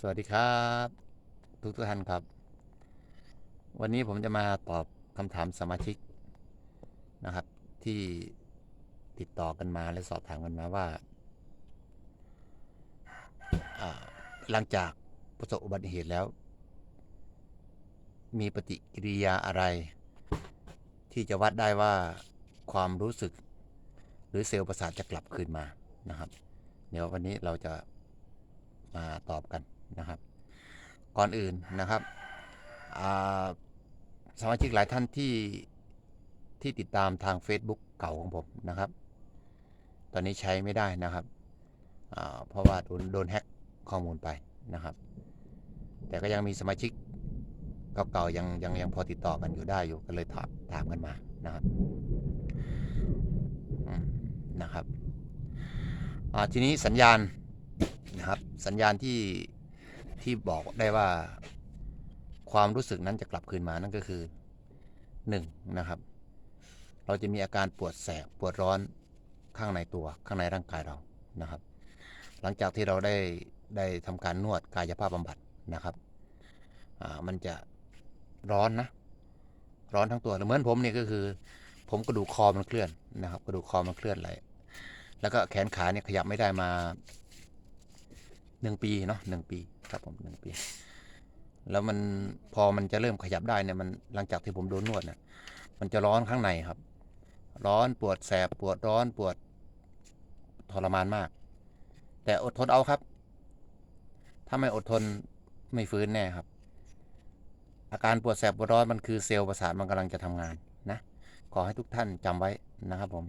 สวัสดีครับ ทุกทุกท่านครับ วันนี้ผมจะมาตอบคำถามสมาชิกนะครับ ที่ติดต่อกันมาและสอบถามกันมาว่าอ่า หลังจากประสบอุบัติเหตุแล้ว มีปฏิกิริยาอะไร ที่จะวัดได้ว่าความรู้สึก หรือเซลล์ประสาทจะกลับคืนมานะครับ เดี๋ยววันนี้เราจะมาตอบกัน นะครับ ก่อนอื่นนะครับสมาชิกหลายท่านที่ที่ติดตามทาง Facebook เก่าของผมนะครับ ตอนนี้ใช้ไม่ได้นะครับ เพราะว่าโดนโดนแฮ็กข้อมูลไปนะครับ แต่ก็ยังมีสมาชิกเก่าๆยังยังยังพอติดต่อกันอยู่ได้อยู่ก็เลยถามถามกันมานะครับนะครับทีนี้สัญญาณนะครับสัญญาณที่ ที่บอกได้ว่า ความรู้สึกนั้นจะกลับคืนมานั่นก็คือหนึ่งนะครับ เราจะมีอาการปวดแสบปวดร้อนข้างในตัวข้างในร่างกายเรานะครับ หลังจากที่เราได้ได้ทำการนวดกายภาพบำบัดนะครับอ่ามันจะร้อนนะ ร้อนทั้งตัวเหมือนผมเนี่ยก็คือ ผมกระดูกคอมันเคลื่อนนะครับ กระดูกคอมันเคลื่อนไหลแล้วก็แขนขาเนี่ยขยับไม่ได้มาหนึ่งปีเนาะหนึ่งปี ครับผมหนึ่งปี แล้วมันพอมันจะเริ่มขยับได้เนี่ยมันหลังจากที่ผมโดนนวดเนี่ยมันจะร้อนข้างในครับ ร้อนปวดแสบปวดร้อนปวดทรมานมาก แต่อดทนเอาครับ ถ้าไม่อดทนไม่ฟื้นแน่ครับ อาการปวดแสบปวดร้อนมันคือเซลล์ประสาทมันกำลังจะทำงานนะ ขอให้ทุกท่านจำไว้นะครับผม